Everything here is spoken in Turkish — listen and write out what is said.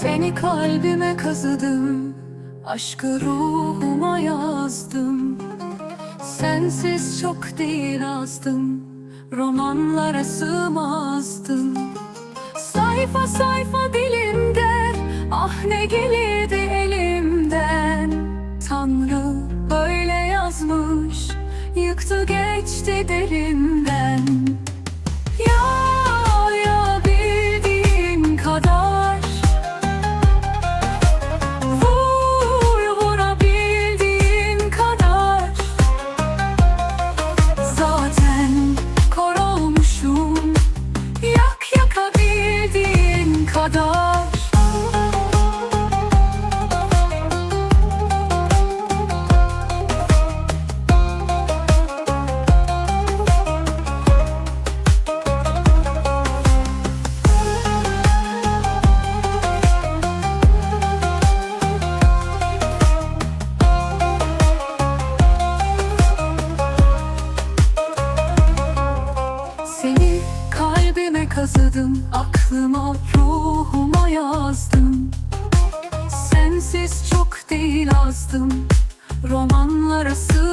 Seni kalbime kazıdım Aşkı ruhuma yazdım. Sensiz çok değil azdım Romanlara sığmazdım. Sayfa sayfa dilimde Ah ne gelirdi elimden. Tanrı böyle yazmış Yıktı geçti derimden Seni kalbime kazıdım Aklıma ruhuma yazdım. Sensiz çok değil azdım Romanlara sığmazdım